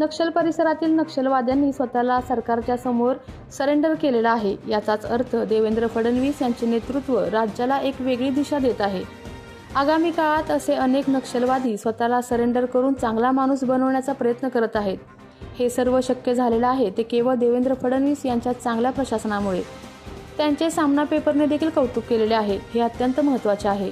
नक्षल परिसरातील नक्षलवाद्यांनी स्वतःला सरकारच्या समोर सरेंडर केलेला आहे. याचाच अर्थ देवेंद्र फडणवीस यांचे नेतृत्व राज्याला एक वेगळी दिशा देत आहे. आगामी काळात असे अनेक नक्षलवादी स्वतःला सरेंडर करून चांगला माणूस बनवण्याचा प्रयत्न करत आहेत. हे सर्व शक्य झालेलं आहे ते केवळ देवेंद्र फडणवीस यांच्या चांगल्या प्रशासनामुळे. त्यांचे सामना पेपरने देखील कौतुक केलेले आहे. हे अत्यंत महत्त्वाचे आहे.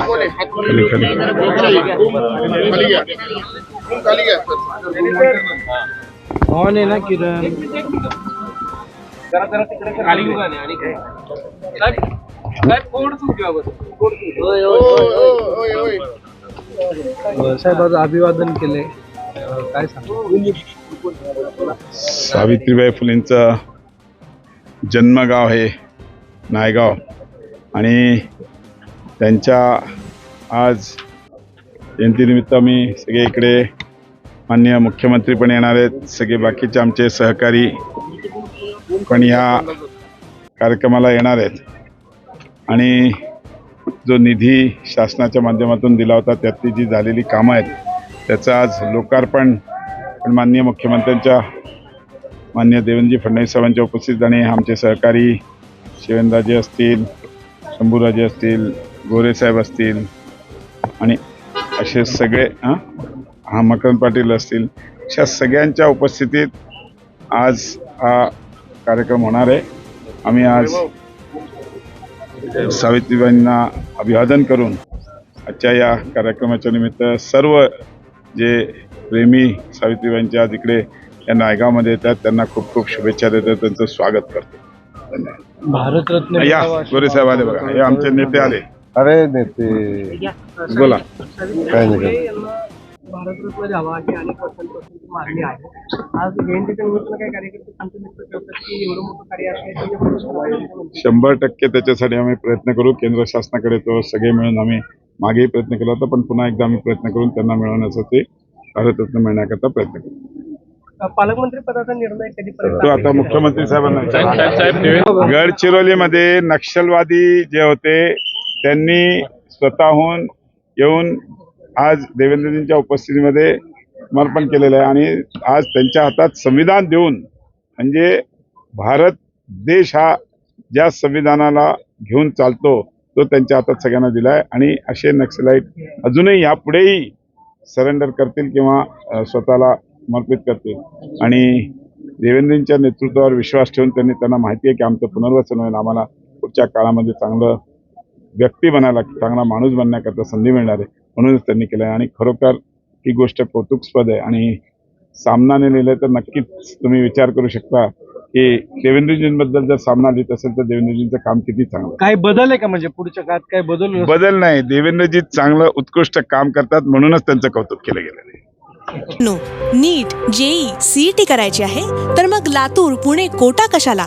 वर आहे. खाली ना किरण. ओय. साहेबांचं अभिवादन केले. काय सांगू? सावित्रीबाई फुलेंचं जन्मगाव आहे नायगाव. आणि त्यांच्या आज जयंतीनिमित्त आम्ही सगळे इकडे माननीय मुख्यमंत्री पण येणार आहेत. सगळे बाकीचे आमचे सहकारी पण या कार्यक्रमाला येणार आहेत. आणि जो निधी शासनाच्या माध्यमातून दिला होता त्यातली जी झालेली कामं आहेत त्याचं आज लोकार्पण पण माननीय मुख्यमंत्र्यांच्या मान्य देवेंद्रजी फडणवीस साहेबांच्या उपस्थित आणि आमचे सहकारी शिवेंद्रराजे असतील शंभूराजे असतील गोरेसाहेब असतील आणि असे सगळे हां? हा मकरंद पाटील असतील. अशा सगळ्यांच्या उपस्थितीत आज हा कार्यक्रम होणार आहे. आम्ही आज सावित्रीबाईंना अभिवादन करून आजच्या या कार्यक्रमाच्या निमित्त सर्व जे प्रेमी सावित्रीबाईंच्या आज इकडे या नायगावमध्ये येतात त्यांना खूप खूप शुभेच्छा देतो. त्यांचं स्वागत करतो. धन्यवाद भारतरत्न या मिळावा अशी गोरे साहेब आले बघा. हे आमचे नेते आले. अरे नेते बोला. काय नाही करत. भारतरत्न द्यावा अशी अनेक वर्षांपासून ती मागणी आहे. आज जयंतीच्या निमित्तानं काही कार्यकर्ते आमच्या मित्र ठेवतात की एवढं मोठं कार्य असले त्याच्याबरोबर शंभर टक्के त्याच्यासाठी आम्ही प्रयत्न करू. केंद्र शासनाकडे तो सगळे मिळून आम्ही मागेही प्रयत्न केला होता पण पुन्हा एकदा आम्ही प्रयत्न करून त्यांना मिळवण्याचा ते भारतरत्न मिळण्याकरता प्रयत्न करू. पालकमंत्री पदाचा निर्णय कधीपर्यंत तो आता मुख्यमंत्री साहेबांना गडचिरोलीमध्ये नक्षलवादी जे होते त्यांनी स्वतःहून येऊन आज देवेंद्रजींच्या उपस्थितीमध्ये समर्पण केलेलं आहे. आणि आज त्यांच्या हातात संविधान देऊन म्हणजे भारत देश हा ज्या संविधानाला घेऊन चालतो तो त्यांच्या हातात सगळ्यांना दिला आहे आणि असे नक्षलाईट अजूनही यापुढेही सरेंडर करतील किंवा स्वतःला समर्पित करतील. आणि देवेंद्रजींच्या नेतृत्वावर विश्वास ठेवून त्यांनी त्यांना माहिती आहे की आमचं पुनर्वसन होईल. आम्हाला पुढच्या काळामध्ये चांगलं व्यक्ती बनायला चांगला माणूस बनण्याकरता संधी मिळणार आहे म्हणूनच त्यांनी केलं आहे आणि खरोखर ही गोष्ट कौतुकस्पद आहे. आणि सामनाने लिहिलं तर नक्कीच तुम्ही विचार करू शकता की देवेंद्रजींबद्दल जर सामना लिहित असेल तर देवेंद्रजींचं काम किती चांगलं. काय बदल आहे का म्हणजे पुढच्या काळात? काय बदल होईल? बदल नाही. देवेंद्रजी चांगलं उत्कृष्ट काम करतात म्हणूनच त्यांचं कौतुक केलं गेलेलं आहे. नो नीट जेई सीईटी करायची आहे तर मग लातूर पुणे कोटा कशाला?